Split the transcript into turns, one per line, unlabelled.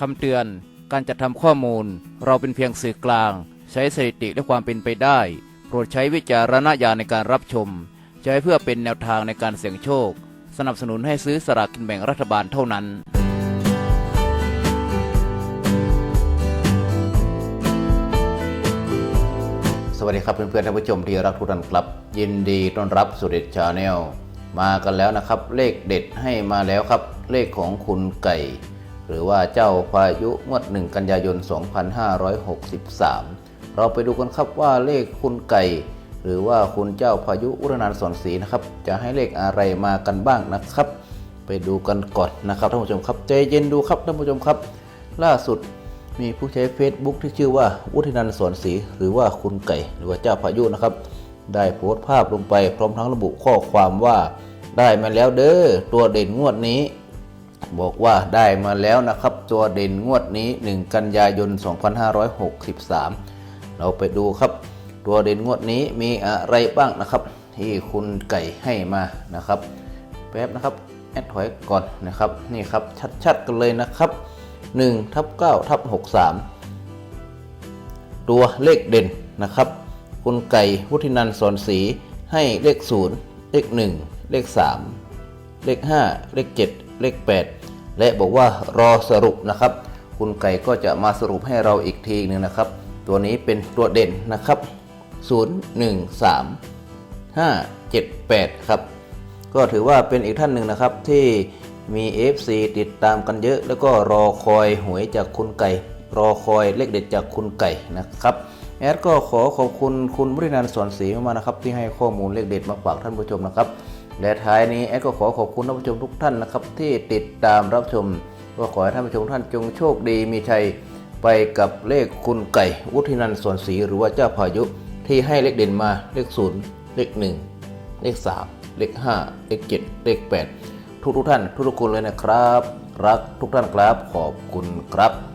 คำเตือน การจัดทำข้อมูล เราเป็นเพียงสื่อกลาง ใช้สถิติและความเป็นไปได้ โปรดใช้วิจารณญาณในการรับชม ใช้เพื่อเป็นแนวทางในการเสี่ยงโชค สนับสนุนให้ซื้อสลากกินแบ่งรัฐบาลเท่านั้นสวัสดีครับเพื่อนๆท่านผู้ชมที่รักทุกท่านครับ ยินดีต้อนรับสุดเด็ดชาแนลมากันแล้วนะครับ เลขเด็ดให้มาแล้วครับ เลขของคุณไก่ หรือว่าเจ้าพายุงวด 1 กันยายน 2563 เราไปดูกันครับว่าเลขคุณไก่ หรือว่าคุณเจ้าพายุอุรนันสอนศรีนะครับ จะให้เลขอะไรมากันบ้างนะครับ ไปดูกันก่อนนะครับท่านผู้ชมครับใจเย็นดูครับท่านผู้ชมครับ ล่าสุดมีผู้ใช้ Facebook ที่ชื่อว่าวุฒินันสอนศรีหรือว่าคุณไก่ หรือว่าเจ้าพายุนะครับ ได้โพสต์ภาพลงไปพร้อมทั้งระบุข้อความว่า ได้มาแล้วเด้อตัวเด่นงวดนี้ บอกว่าได้มาแล้วนะครับ ตัวเด่นงวดนี้ 1 กันยายน 2563 เราไปดูครับ ตัวเด่นงวดนี้มีอะไรบ้างนะครับ ที่คุณไก่ให้มานะครับแป๊บนะครับแอดถอยก่อนนะครับ นี่ครับชัดๆกันเลยนะครับ1ทับ9ทับ63 ตัวเลขเด่นนะครับ คุณไก่วุฒินันท์สอนศรีให้เลข 0 เลข 1 เลข 3 เลข 5 เลข 7 เลข 8 และบอกว่ารอสรุปนะครับ คุณไก่ก็จะมาสรุปให้เราอีกทีหนึ่งนะครับ ตัวนี้เป็นตัวเด่นนะครับ 0 1 3 5 7 8 ครับ ก็ถือว่าเป็นอีกท่านหนึ่งนะครับที่มี FC ติดตามกันเยอะ แล้วก็รอคอยหวยจากคุณไก่ รอคอยเลขเด็ดจากคุณไก่นะครับแอดก็ขอขอบคุณคุณบรินันสอนศรีมากๆนะครับ ที่ให้ข้อมูลเลขเด็ดมาฝากท่านผู้ชมนะครับ และท้ายนี้แอดก็ขอขอบคุณท่านผู้ชมทุกท่านนะครับ ที่ติดตามรับชม ก็ขอให้ท่านผู้ชมท่านจงโชคดีมีชัยไปกับเลขคุณไก่วุฒินันท์สอนศรีหรือว่าเจ้าพายุที่ให้เลขเด่นมาเลขศูนย์เลขหนึ่งเลข3เลข5เลข7เลข8ทุกทุกท่านทุกทุกคนเลยนะครับ รักทุกท่านครับขอบคุณครับ